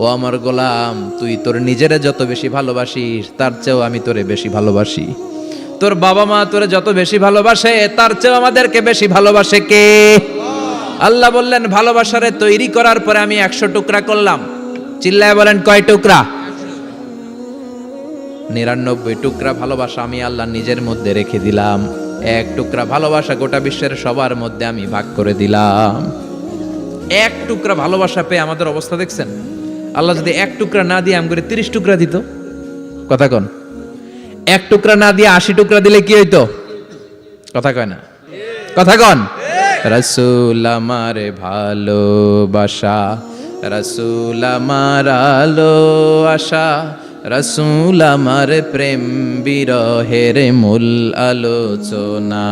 ও আমার গোলাম, তুই তোর নিজেরে যত বেশি ভালোবাসিস, তার চেয়েও আমি তোরে বেশি ভালোবাসি। তোর বাবা মা তোরে যত বেশি ভালোবাসে, তার চেয়েও আমাদেরকে বেশি ভালোবাসে কে? আল্লাহ বললেন, ভালোবাসারে তৈরি করার পরে আমি একশো টুকরা করলাম। চিল্লায় বলেন, কয় টুকরা? নিরানব্বই টুকরা ভালোবাসা আমি আল্লাহ নিজের মধ্যে রেখে দিলাম। এক টুকরা ভালোবাসা গোটা বিশ্বের সবার মধ্যে আমি ভাগ করে দিলাম। এক টুকরা ভালোবাসা পেয়ে আমাদের অবস্থা দেখছেন? আল্লাহ যদি এক টুকরা না দিয়ে আম করে তিরিশ টুকরা দিত, কথা কন। এক টুকরা না দিয়ে আশি টুকরা দিলে কি হইতো? কথা কয় না। কথা কন। রসুল আমার ভালোবাসা, রসুল আমার আলো আশা, রসুল আমার প্রেম বিরহের মূল আলোচনা।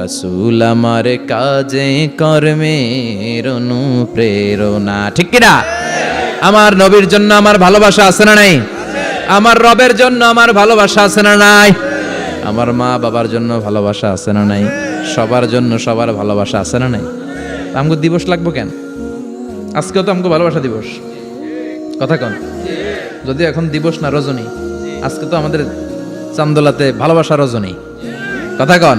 রসুল আমার কাজে কর্মের অনুপ্রেরণা। ঠিক কিনা? আমার নবীর জন্য আমার ভালোবাসা আছে না নাই? আমার রবের জন্য আমার ভালোবাসা আছে না নাই? আমার মা বাবার জন্য ভালোবাসা আছে না নাই? সবার জন্য সবার ভালোবাসা আছে না নাই? আমগো দিবস লাগবো কেন? আজকেও তো আমগো ভালোবাসা দিবস। কথা কন। যদি এখন দিবস না রজনী আজকে তো আমাদের চান্দোলাতে ভালোবাসা রজনী কথা কন।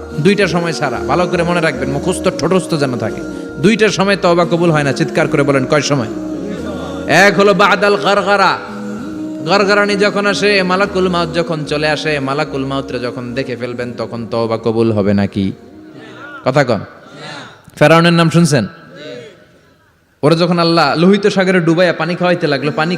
দুইটা সময় ছাড়া। ভালো করে মনে রাখবেন, মুখস্থ ঠোঁটস্থ যেন থাকে। দুইটা সময় তবা কবুল হয় না, চিৎকার করে বলেন, কয় সময়? এক হলো বাদাল গারগারা। গরগরানি যখন আসে, মালাকুল মাউত যখন চলে আসে, মালাকুল মাউতরে যখন দেখে ফেলবেন, তখন তওবা কবুল হবে নাকি? কথা কন। ফেরাউনের নাম শুনছেন? ওরা যখন আল্লাহ লোহিত সাগরে ডুবাইয়া পানি খাওয়াইতে লাগল, পানি